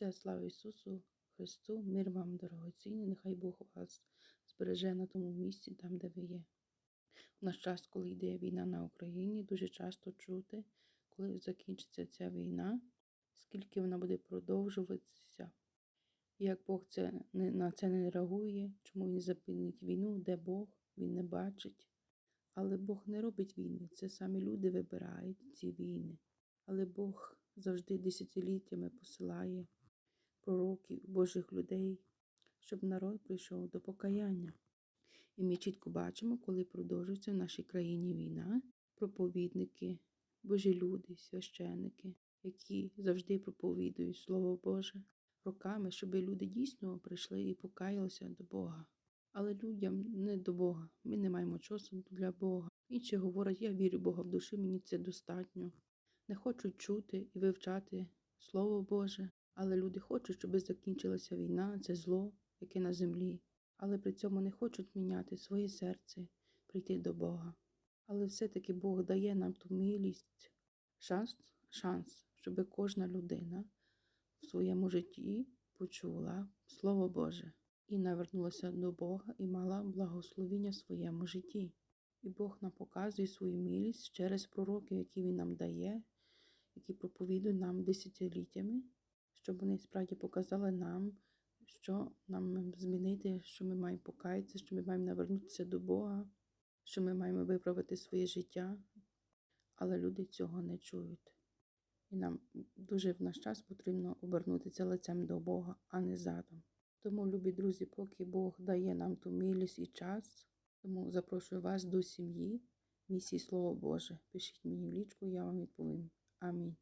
Вся слава Ісусу Христу, мир вам, дорогоцінні, нехай Бог вас збереже на тому місці, там, де ви є. У наш час, коли йде війна на Україні, дуже часто чути, коли закінчиться ця війна, скільки вона буде продовжуватися, як Бог це, на це не реагує, чому Він зупинить війну, де Бог, Він не бачить. Але Бог не робить війни, це самі люди вибирають ці війни. Але Бог завжди десятиліттями посилає пророків, Божих людей, щоб народ прийшов до покаяння. І ми чітко бачимо, коли продовжується в нашій країні війна, проповідники, Божі люди, священники, які завжди проповідують Слово Боже роками, щоб люди дійсно прийшли і покаялися до Бога. Але людям не до Бога. Ми не маємо часу для Бога. Інші говорять, я вірю Бога в душі, мені це достатньо. Не хочуть чути і вивчати Слово Боже, але люди хочуть, щоб закінчилася війна, це зло, яке на землі, але при цьому не хочуть міняти своє серце, прийти до Бога. Але все-таки Бог дає нам ту милість, шанс, шанс, щоб кожна людина в своєму житті почула Слово Боже і навернулася до Бога і мала благословіння в своєму житті. І Бог нам показує свою милість через пророків, які Він нам дає, які проповідують нам десятиліттями, щоб вони справді показали нам, що нам змінити, що ми маємо покаятися, що ми маємо навернутися до Бога, що ми маємо виправити своє життя. Але люди цього не чують. І нам дуже в наш час потрібно обернутися лицем до Бога, а не задом. Тому, любі друзі, поки Бог дає нам ту милість і час, тому запрошую вас до сім'ї, місії Слово Боже. Пишіть мені в лічку, я вам відповім. Амінь.